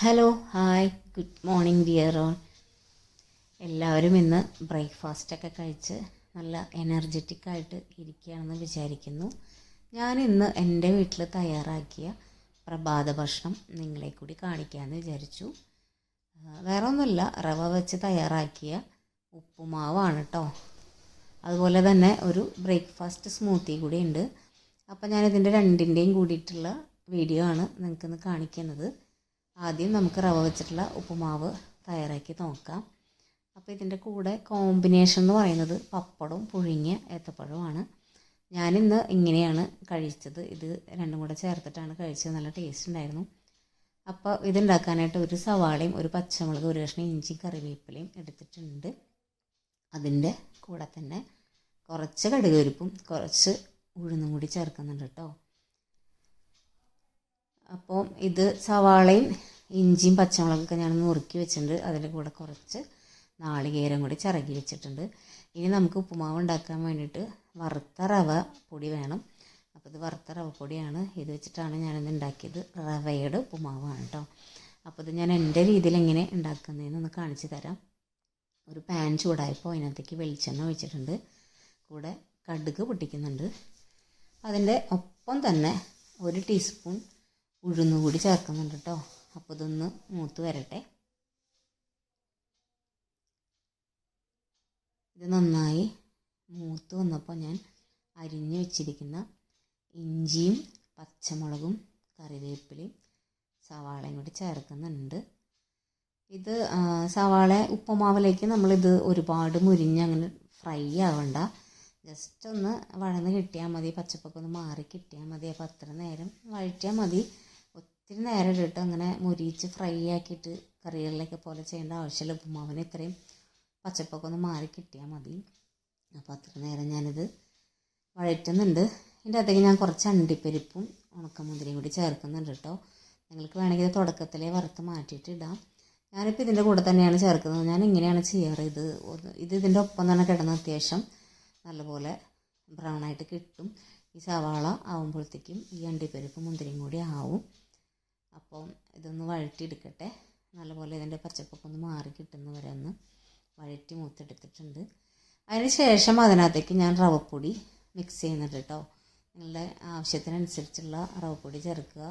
Hello hi good morning dear all എല്ലാവരും ഇന്ന് ബ്രേക്ക്ഫാസ്റ്റൊക്കെ കഴിച്ച് നല്ല എനർജറ്റിക് ആയിട്ട് ഇരിക്കുകയാണെന്ന് വിചാരിക്കുന്നു. ഞാൻ ഇന്ന് എന്റെ വീട്ടിൽ തയ്യാറാക്കിയ പ്രഭാത ഭക്ഷണം നിങ്ങളെ കൂടി കാണിക്കാമെന്ന് വിചാരിച്ചു. വേറെ ഒന്നുമില്ല റവ വെച്ച് തയ്യാറാക്കിയ ഉപ്പുമാവാണ് കേട്ടോ അതുപോലെ തന്നെ ഒരു ബ്രേക്ക്ഫാസ്റ്റ് സ്മൂത്തി കൂടി ഉണ്ട്. അപ്പോൾ ഞാനിതിന്റെ രണ്ടിന്റെയും കൂടിയിട്ടുള്ള വീഡിയോ ആണ് നിങ്ങൾക്കിന്ന് കാണിക്കുന്നത്. ആദ്യം നമുക്ക് റവ വെച്ചിട്ടുള്ള ഉപ്പുമാവ് തയ്യാറാക്കി നോക്കാം. അപ്പോൾ ഇതിന്റെ കൂടെ കോമ്പിനേഷൻ എന്ന് പറയുന്നത് പപ്പടവും പുഴുങ്ങിയ ഏത്തപ്പഴവുമാണ്. ഞാനിന്ന് ഇങ്ങനെയാണ് കഴിച്ചത്. ഇത് രണ്ടും കൂടെ ചേർത്തിട്ടാണ് കഴിച്ചത്. നല്ല ടേസ്റ്റ് ഉണ്ടായിരുന്നു. അപ്പോൾ ഇതുണ്ടാക്കാനായിട്ട് ഒരു സവാളയും ഒരു പച്ചമുളക് ഒരു കഷ്ണം ഇഞ്ചി കറിവേപ്പിലയും എടുത്തിട്ടുണ്ട്. അതിന്റെ കൂടെ തന്നെ കുറച്ച് കടുകുപരിപ്പും കുറച്ച് ഉഴുന്നും കൂടി ചേർക്കുന്നുണ്ട് കേട്ടോ. അപ്പോൾ ഇത് സവാളയും ഇഞ്ചിയും പച്ചമുളകൊക്കെ ഞാൻ നുറുക്കി വെച്ചിട്ടുണ്ട്. അതിന്റെ കൂടെ കുറച്ച് നാളികേരം കൂടി ചിറകി വെച്ചിട്ടുണ്ട്. ഇനി നമുക്ക് ഉപ്പുമാവ് ഉണ്ടാക്കാൻ വേണ്ടിയിട്ട് വറുത്ത റവ പൊടി വേണം. അപ്പോൾ ഇത് വറുത്ത റവ പൊടിയാണ്. ഇത് വെച്ചിട്ടാണ് ഞാനിത് ഉണ്ടാക്കിയത് റവയുടെ ഉപ്പുമാവാണ് കേട്ടോ അപ്പോൾ ഇത് ഞാൻ എന്റെ രീതിയിൽ എങ്ങനെ ഉണ്ടാക്കുന്നതെന്ന് ഒന്ന് കാണിച്ചു തരാം. ഒരു പാൻ ചൂടായപ്പോൾ അതിനകത്തേക്ക് വെളിച്ചെണ്ണ ഒഴിച്ചിട്ടുണ്ട്. കൂടെ കടുക് പൊട്ടിക്കുന്നുണ്ട്. അതിന്റെ ഒപ്പം തന്നെ ഒരു ടീസ്പൂൺ ഉഴുന്ന് കൂടി ചേർക്കുന്നുണ്ട് കേട്ടോ അപ്പോൾ ഇതൊന്ന് മൂത്ത് വരട്ടെ. ഇത് നന്നായി മൂത്ത് വന്നപ്പോൾ ഞാൻ അരിഞ്ഞ് വെച്ചിരിക്കുന്ന ഇഞ്ചിയും പച്ചമുളകും കറിവേപ്പിലയും സവാളയും കൂടി ചേർക്കുന്നുണ്ട്. ഇത് സവാള ഉപ്പുമാവിലേക്ക് നമ്മളിത് ഒരുപാട് മുരിഞ്ഞ് അങ്ങനെ ഫ്രൈ ആവണ്ട. ജസ്റ്റ് ഒന്ന് വഴന്ന് കിട്ടിയാൽ മതി. പച്ചപ്പൊക്കെ ഒന്ന് മാറി കിട്ടിയാൽ മതി. അപ്പോൾ അത്ര നേരം വഴറ്റിയാൽ മതി. ഒത്തിരി നേരം ഇട്ടിട്ട് അങ്ങനെ മുരിച്ച് ഫ്രൈ ആക്കിയിട്ട് കറികളിലൊക്കെ പോലെ ചെയ്യേണ്ട ആവശ്യമില്ല. ഉപ്പുമാവിന് ഇത്രയും പച്ചപ്പൊക്കെ ഒന്ന് മാറി കിട്ടിയാൽ മതി. അപ്പോൾ അത്ര നേരം ഞാനിത് വഴറ്റുന്നുണ്ട്. ഇതിന്റെ അകത്തേക്ക് ഞാൻ കുറച്ച് അണ്ടിപ്പരിപ്പും ഉണക്കമുന്തിരിയും കൂടി ചേർക്കുന്നുണ്ട് കേട്ടോ. നിങ്ങൾക്ക് വേണമെങ്കിൽ തുടക്കത്തിലേ വറുത്ത് മാറ്റിയിട്ട് ഇടാം. ഞാനിപ്പോൾ ഇതിന്റെ കൂടെ തന്നെയാണ് ചേർക്കുന്നത്. ഞാൻ ഇങ്ങനെയാണ് ചെയ്യാറ്. ഇത് ഇത് ഇതിന്റെ ഒപ്പം തന്നെ കിടന്ന് അത്യാവശ്യം നല്ലപോലെ ബ്രൗൺ ആയിട്ട് കിട്ടും. ഈ സവാള ആവുമ്പോഴത്തേക്കും ഈ അണ്ടിപ്പരിപ്പ് മുന്തിരിയും കൂടി ആവും. അപ്പം ഇതൊന്ന് വഴറ്റിയെടുക്കട്ടെ. നല്ലപോലെ ഇതിന്റെ പച്ചപ്പൊക്കെ ഒന്ന് മാറി കിട്ടുന്ന വരെ ഒന്ന് വഴറ്റി മൂത്തെടുത്തിട്ടുണ്ട്. അതിന് ശേഷം അതിനകത്തേക്ക് ഞാൻ റവപ്പൊടി മിക്സ് ചെയ്യുന്നുണ്ട് കേട്ടോ നിങ്ങളുടെ ആവശ്യത്തിനനുസരിച്ചുള്ള റവപ്പൊടി ചേർക്കുക.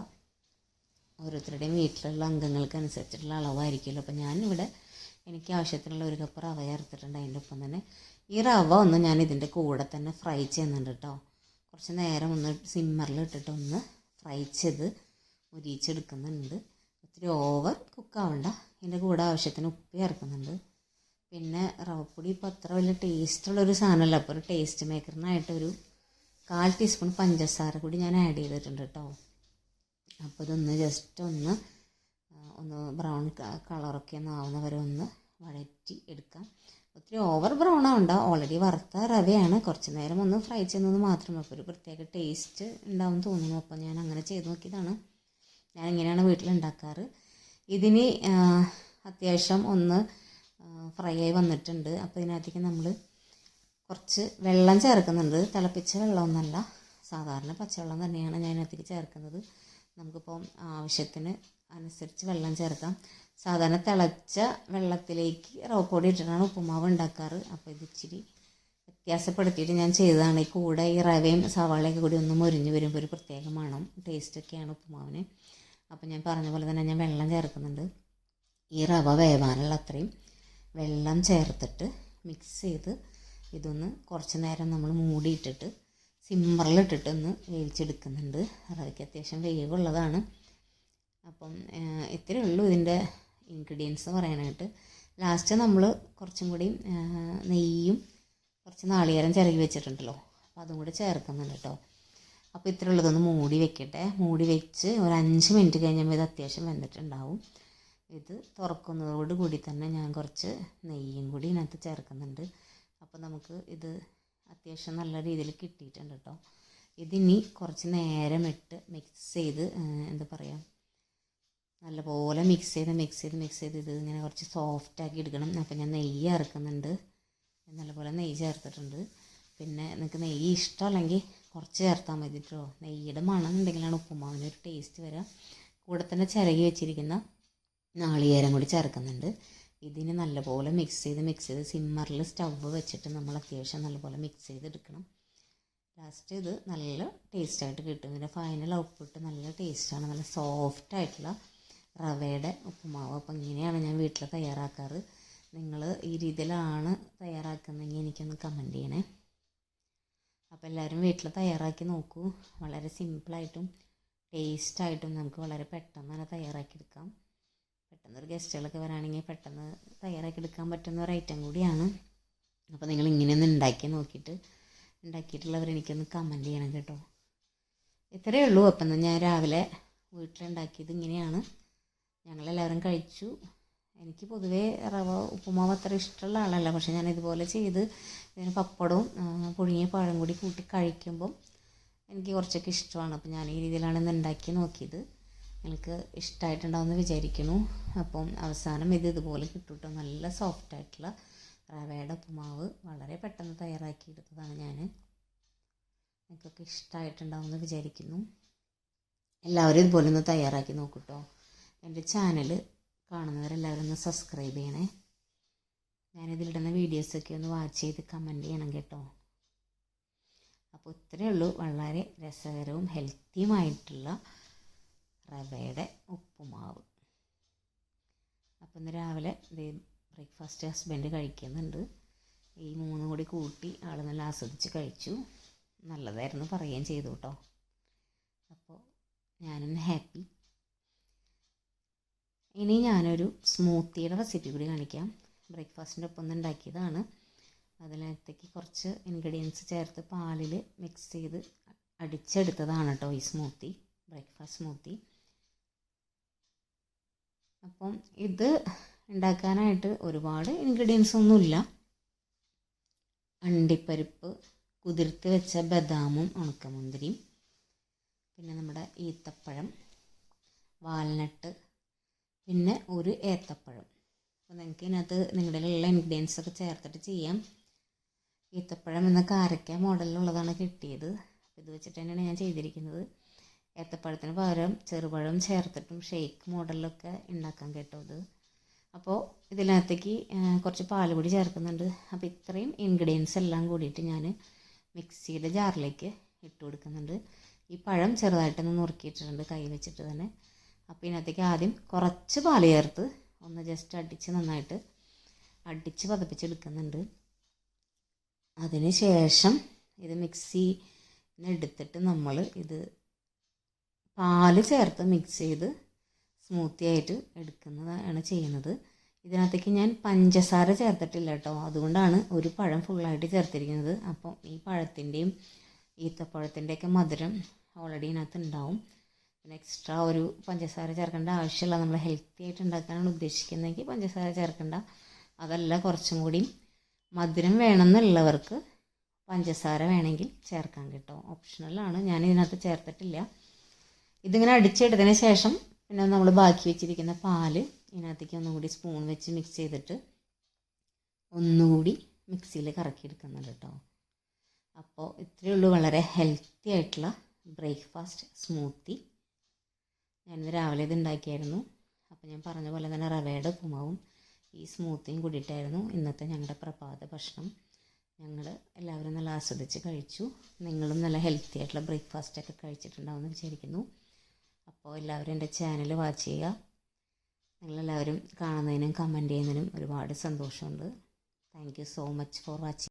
ഓരോരുത്തരുടെയും വീട്ടിലുള്ള അംഗങ്ങൾക്ക് അനുസരിച്ചിട്ടുള്ള അളവായിരിക്കുമല്ലോ. അപ്പോൾ ഞാനിവിടെ എനിക്ക് ആവശ്യത്തിനുള്ള ഒരു കപ്പ് റവ ചേർത്തിട്ടുണ്ട്. അതിന്റെ ഒപ്പം തന്നെ ഈ റവ ഒന്ന് ഞാൻ ഇതിന്റെ കൂടെ തന്നെ ഫ്രൈ ചെയ്യുന്നുണ്ട് കേട്ടോ കുറച്ച് നേരം ഒന്ന് സിമ്മറിൽ ഇട്ടിട്ട് ഒന്ന് ഫ്രൈ ചെയ്ത് മുരിച്ചെടുക്കുന്നുണ്ട് ഒത്തിരി ഓവർ കുക്കാവണ്ട ഇതിന്റെ കൂടെ ആവശ്യത്തിന് ഉപ്പ് ചേർക്കുന്നുണ്ട് പിന്നെ റവപ്പൊടി ഇപ്പോൾ അത്ര വലിയ ടേസ്റ്റുള്ളൊരു സാധനമല്ല. അപ്പോൾ ഒരു ടേസ്റ്റ് മേക്കറിനായിട്ടൊരു കാൽ ടീസ്പൂൺ പഞ്ചസാര കൂടി ഞാൻ ആഡ് ചെയ്തിട്ടുണ്ട് കേട്ടോ അപ്പോൾ ഇതൊന്ന് ജസ്റ്റ് ഒന്ന് ഒന്ന് ബ്രൗൺ കളറൊക്കെ ഒന്ന് ആവുന്ന വരെ ഒന്ന് വഴറ്റി എടുക്കാം. ഒത്തിരി ഓവർ ബ്രൗൺ ആവണ്ട. ഓൾറെഡി വറുത്ത റവയാണ്. കുറച്ച് നേരം ഒന്ന് ഫ്രൈ ചെയ്യുന്നത് മാത്രമേ അപ്പോൾ ഒരു പ്രത്യേക ടേസ്റ്റ് ഉണ്ടാവും തോന്നുന്നു. അപ്പോൾ ഞാൻ അങ്ങനെ ചെയ്ത് നോക്കിയതാണ്. ഞാൻ ഇങ്ങനെയാണ് വീട്ടിലുണ്ടാക്കാറ്. ഇതിന് അത്യാവശ്യം ഒന്ന് ഫ്രൈ ആയി വന്നിട്ടുണ്ട്. അപ്പോൾ ഇതിനകത്തേക്ക് നമ്മൾ കുറച്ച് വെള്ളം ചേർക്കുന്നുണ്ട്. തിളപ്പിച്ച വെള്ളമൊന്നുമല്ല സാധാരണ പച്ചവെള്ളം തന്നെയാണ് ഞാൻ ഇതിനകത്തേക്ക് ചേർക്കുന്നത്. നമുക്കിപ്പം ആവശ്യത്തിന് അനുസരിച്ച് വെള്ളം ചേർക്കാം. സാധാരണ തിളച്ച വെള്ളത്തിലേക്ക് റവപ്പൊടി ഇട്ടിട്ടാണ് ഉപ്പുമാവ് ഉണ്ടാക്കാറ്. അപ്പോൾ ഇത് ഇച്ചിരി വ്യത്യാസപ്പെടുത്തിയിട്ട് ഞാൻ ചെയ്തതാണ്. ഈ കൂടെ ഈ റവയും സവാളയൊക്കെ കൂടി ഒന്ന് മുരിഞ്ഞ് വരുമ്പോൾ ഒരു പ്രത്യേക മണം ടേസ്റ്റൊക്കെയാണ് ഉപ്പുമാവിന്. അപ്പോൾ ഞാൻ പറഞ്ഞ പോലെ തന്നെ ഞാൻ വെള്ളം ചേർക്കുന്നുണ്ട്. ഈ റവ വേവാനുള്ള അത്രയും വെള്ളം ചേർത്തിട്ട് മിക്സ് ചെയ്ത് ഇതൊന്ന് കുറച്ച് നേരം നമ്മൾ മൂടിയിട്ടിട്ട് സിമ്മറിലിട്ടിട്ട് ഒന്ന് വേവിച്ചെടുക്കുന്നുണ്ട്. റവയ്ക്ക് അത്യാവശ്യം വേവുള്ളതാണ്. അപ്പം ഇത്രയേ ഉള്ളൂ ഇതിന്റെ ഇൻഗ്രീഡിയൻസ് പറയാനായിട്ട് ലാസ്റ്റ് നമ്മൾ കുറച്ചും കൂടി നെയ്യും കുറച്ച് നാളികേരം ചിരകി വെച്ചിട്ടുണ്ടല്ലോ. അപ്പോൾ അതും കൂടി ചേർക്കുന്നുണ്ട് കേട്ടോ. അപ്പോൾ ഇത്ര ഉള്ളതൊന്ന് മൂടി വെക്കട്ടെ. മൂടി വെച്ച് ഒരു അഞ്ച് മിനിറ്റ് കഴിഞ്ഞപ്പോൾ ഇത് അത്യാവശ്യം വെന്തിട്ടുണ്ടാവും. ഇത് തുറക്കുന്നതോട് കൂടി തന്നെ ഞാൻ കുറച്ച് നെയ്യും കൂടി ഇതിനകത്ത് ചേർക്കുന്നുണ്ട്. അപ്പോൾ നമുക്ക് ഇത് അത്യാവശ്യം നല്ല രീതിയിൽ കിട്ടിയിട്ടുണ്ട് കേട്ടോ. ഇതിനി കുറച്ച് നേരം ഇട്ട് മിക്സ് ചെയ്ത് എന്താ പറയുക നല്ലപോലെ മിക്സ് ചെയ്ത് മിക്സ് ചെയ്ത് മിക്സ് ചെയ്ത് ഇത് ഇങ്ങനെ കുറച്ച് സോഫ്റ്റ് ആക്കി എടുക്കണം. അപ്പോൾ ഞാൻ നെയ്യ് ഇറക്കുന്നുണ്ട് നല്ലപോലെ നെയ്യ് ചേർത്തിട്ടുണ്ട്. പിന്നെ നിങ്ങൾക്ക് നെയ്യ് ഇഷ്ടമല്ലെങ്കിൽ കുറച്ച് ചേർത്താൽ മതി കേട്ടോ നെയ്യുടെ മണം ഉണ്ടെങ്കിലാണ് ഉപ്പുമാവിന് ഒരു ടേസ്റ്റ് വരിക കൂടെ തന്നെ ചിരകി വെച്ചിരിക്കുന്ന നാളികേരം കൂടി ചേർക്കുന്നുണ്ട്. ഇതിന് നല്ലപോലെ മിക്സ് ചെയ്ത് മിക്സ് ചെയ്ത് സിമ്മറിൽ സ്റ്റവ് വെച്ചിട്ട് നമ്മൾ അത്യാവശ്യം നല്ലപോലെ മിക്സ് ചെയ്തെടുക്കണം. ലാസ്റ്റ് ഇത് നല്ല ടേസ്റ്റായിട്ട് കിട്ടും. ഇതിന്റെ ഫൈനൽ ഔട്ട്പുട്ട് നല്ല ടേസ്റ്റാണ് നല്ല സോഫ്റ്റ് ആയിട്ടുള്ള റവയുടെ ഉപ്പുമാവ്. അപ്പം ഇങ്ങനെയാണ് ഞാൻ വീട്ടിൽ തയ്യാറാക്കാറ്. നിങ്ങൾ ഈ രീതിയിലാണ് തയ്യാറാക്കുന്നതെങ്കിൽ എനിക്കൊന്ന് കമന്റ് ചെയ്യണേ. അപ്പോൾ എല്ലാവരും വീട്ടിൽ തയ്യാറാക്കി നോക്കൂ. വളരെ സിമ്പിളായിട്ടും ടേസ്റ്റായിട്ടും നമുക്ക് വളരെ പെട്ടെന്ന് തന്നെ തയ്യാറാക്കിയെടുക്കാം. പെട്ടെന്ന് ഒരു ഗസ്റ്റുകളൊക്കെ വരാണെങ്കിൽ പെട്ടെന്ന് തയ്യാറാക്കിയെടുക്കാൻ പറ്റുന്ന ഒരു ഐറ്റം കൂടിയാണ്. അപ്പോൾ നിങ്ങൾ ഇങ്ങനെയൊന്ന് ഉണ്ടാക്കി നോക്കിയിട്ട് ഉണ്ടാക്കിയിട്ടുള്ളവർ എനിക്കൊന്ന് കമന്റ് ചെയ്യണം കേട്ടോ. ഇത്രയേ ഉള്ളൂ. അപ്പം ഞാൻ രാവിലെ വീട്ടിലുണ്ടാക്കിയത് ഇങ്ങനെയാണ്. ഞങ്ങളെല്ലാവരും കഴിച്ചു. എനിക്ക് പൊതുവേ റവ ഉപ്പുമാവ് അത്ര ഇഷ്ടമുള്ള ആളല്ല. പക്ഷേ ഞാൻ ഇതുപോലെ ചെയ്ത് ഇതിന് പപ്പടവും പുഴുങ്ങിയ പഴം കൂടി കൂട്ടി കഴിക്കുമ്പം എനിക്ക് കുറച്ചൊക്കെ ഇഷ്ടമാണ്. അപ്പോൾ ഞാൻ ഈ രീതിയിലാണ് ഇന്ന് ഉണ്ടാക്കി നോക്കിയത്. നിങ്ങൾക്ക് ഇഷ്ടമായിട്ടുണ്ടാവുമെന്ന് വിചാരിക്കുന്നു. അപ്പം അവസാനം ഇത് ഇതുപോലെ കിട്ടും നല്ല സോഫ്റ്റ് ആയിട്ടുള്ള റവയുടെ ഉപ്പുമാവ് വളരെ പെട്ടെന്ന് തയ്യാറാക്കി എടുത്തതാണ് ഞാൻ നിങ്ങൾക്കൊക്കെ ഇഷ്ടമായിട്ടുണ്ടാവുമെന്ന് വിചാരിക്കുന്നു. എല്ലാവരും ഇതുപോലെ ഒന്ന് തയ്യാറാക്കി നോക്കൂട്ടോ എന്റെ ചാനൽ കാണുന്നവരെല്ലാവരും ഒന്ന് സബ്സ്ക്രൈബ് ചെയ്യണേ. ഞാനിതിലിടുന്ന വീഡിയോസൊക്കെ ഒന്ന് വാച്ച് ചെയ്ത് കമന്റ് ചെയ്യണം കേട്ടോ. അപ്പോൾ ഇത്രയേ ഉള്ളൂ. വളരെ രസകരവും ഹെൽത്തിയുമായിട്ടുള്ള റവയുടെ ഉപ്പുമാവ്. അപ്പോൾ ഇന്ന് രാവിലെ ബ്രേക്ക്ഫാസ്റ്റ് ഹസ്ബൻഡ് കഴിക്കുന്നുണ്ട്. ഈ മൂന്ന് കൂടി കൂട്ടി ആൾ നല്ല ആസ്വദിച്ച് കഴിച്ചു. നല്ലതായിരുന്നു പറയുകയും ചെയ്തു കേട്ടോ. അപ്പോൾ ഞാനും ഹാപ്പി ഇനി ഞാനൊരു സ്മൂത്തിയുടെ റെസിപ്പി കൂടി കാണിക്കാം. ബ്രേക്ക്ഫാസ്റ്റിന്റെ ഒപ്പം ഉണ്ടാക്കിയതാണ്. അതിനകത്തേക്ക് കുറച്ച് ഇൻഗ്രീഡിയൻസ് ചേർത്ത് പാലിൽ മിക്സ് ചെയ്ത് അടിച്ചെടുത്തതാണ് കേട്ടോ ഈ സ്മൂത്തി ബ്രേക്ക്ഫാസ്റ്റ് സ്മൂത്തി അപ്പം ഇത് ഉണ്ടാക്കാനായിട്ട് ഒരുപാട് ഇൻഗ്രീഡിയൻസ് ഒന്നുമില്ല. അണ്ടിപ്പരിപ്പ് കുതിർത്ത് വെച്ച ബദാമും ഉണക്കമുന്തിരിയും പിന്നെ നമ്മുടെ ഈത്തപ്പഴം വാൽനട്ട് പിന്നെ ഒരു ഏത്തപ്പഴം. അപ്പോൾ നിങ്ങൾക്ക് ഇതിനകത്ത് നിങ്ങളുടെ ഉള്ള ഇൻഗ്രീഡിയൻസ് ഒക്കെ ചേർത്തിട്ട് ചെയ്യാം. ഏത്തപ്പഴം എന്ന കാരക്ക മോഡലിലുള്ളതാണ് കിട്ടിയത്. ഇത് വെച്ചിട്ട് തന്നെയാണ് ഞാൻ ചെയ്തിരിക്കുന്നത്. ഏത്തപ്പഴത്തിന് പകരം ചെറുപഴം ചേർത്തിട്ടും ഷേക്ക് മോഡലിലൊക്കെ ഉണ്ടാക്കാൻ കേട്ടോ ഇത്. അപ്പോൾ ഇതിനകത്തേക്ക് കുറച്ച് പാൽ കൂടി ചേർക്കുന്നുണ്ട്. അപ്പോൾ ഇത്രയും ഇൻഗ്രീഡിയൻസ് എല്ലാം കൂടിയിട്ട് ഞാൻ മിക്സിയുടെ ജാറിലേക്ക് ഇട്ട് കൊടുക്കുന്നുണ്ട്. ഈ പഴം ചെറുതായിട്ടൊന്ന് നുറുക്കിയിട്ടുണ്ട് കൈ വെച്ചിട്ട് തന്നെ. അപ്പോൾ ഇതിനകത്തേക്ക് ആദ്യം കുറച്ച് പാൽ ചേർത്ത് ഒന്ന് ജസ്റ്റ് അടിച്ച് നന്നായിട്ട് അടിച്ച് പതപ്പിച്ചെടുക്കുന്നുണ്ട്. അതിന് ശേഷം ഇത് മിക്സി എടുത്തിട്ട് നമ്മൾ ഇത് പാൽ ചേർത്ത് മിക്സ് ചെയ്ത് സ്മൂത്തി ആയിട്ട് എടുക്കുന്നതാണ് ചെയ്യുന്നത്. ഇതിനകത്തേക്ക് ഞാൻ പഞ്ചസാര ചേർത്തിട്ടില്ല കേട്ടോ. അതുകൊണ്ടാണ് ഒരു പഴം ഫുള്ളായിട്ട് ചേർത്തിരിക്കുന്നത്. അപ്പോൾ ഈ പഴത്തിന്റെയും ഈത്തപ്പഴത്തിന്റെയൊക്കെ മധുരം ഓൾറെഡി ഇതിനകത്ത് ഉണ്ടാവും. പിന്നെ എക്സ്ട്രാ ഒരു പഞ്ചസാര ചേർക്കേണ്ട ആവശ്യമില്ല. നമ്മൾ ഹെൽത്തി ആയിട്ട് ഉണ്ടാക്കാനാണ് ഉദ്ദേശിക്കുന്നതെങ്കിൽ പഞ്ചസാര ചേർക്കേണ്ട. അതല്ല കുറച്ചും കൂടി മധുരം വേണമെന്നുള്ളവർക്ക് പഞ്ചസാര വേണമെങ്കിൽ ചേർക്കാൻ കിട്ടും. ഓപ്ഷണലാണ് ഞാൻ ഇതിനകത്ത് ചേർത്തിട്ടില്ല. ഇതിങ്ങനെ അടിച്ചെടുത്തതിന് ശേഷം പിന്നെ നമ്മൾ ബാക്കി വെച്ചിരിക്കുന്ന പാൽ ഇതിനകത്തേക്ക് ഒന്നും കൂടി സ്പൂൺ വെച്ച് മിക്സ് ചെയ്തിട്ട് ഒന്നുകൂടി മിക്സിയിൽ കറക്കിയെടുക്കുന്നുണ്ട് കേട്ടോ. അപ്പോൾ ഇത്രയേ ഉള്ളൂ. വളരെ ഹെൽത്തി ആയിട്ടുള്ള ബ്രേക്ക്ഫാസ്റ്റ് സ്മൂത്തി ഞാനിന്ന് രാവിലെ ഇത് ഉണ്ടാക്കിയായിരുന്നു. അപ്പോൾ ഞാൻ പറഞ്ഞ പോലെ തന്നെ റവയുടെ ഉപ്പുമാവും ഈ സ്മൂത്തിയും കൂടിയിട്ടായിരുന്നു ഇന്നത്തെ ഞങ്ങളുടെ പ്രഭാത ഭക്ഷണം. ഞങ്ങൾ എല്ലാവരും നല്ല ആസ്വദിച്ച് കഴിച്ചു. നിങ്ങളും നല്ല ഹെൽത്തി ആയിട്ടുള്ള ബ്രേക്ക്ഫാസ്റ്റ് ബ്രേക്ക്ഫാസ്റ്റൊക്കെ കഴിച്ചിട്ടുണ്ടാവുമെന്ന് വിചാരിക്കുന്നു. അപ്പോൾ എല്ലാവരും എന്റെ ചാനൽ വാച്ച് ചെയ്യുക. നിങ്ങളെല്ലാവരും കാണുന്നതിനും കമന്റ് ചെയ്യുന്നതിനും ഒരുപാട് സന്തോഷമുണ്ട്. Thank you so much for watching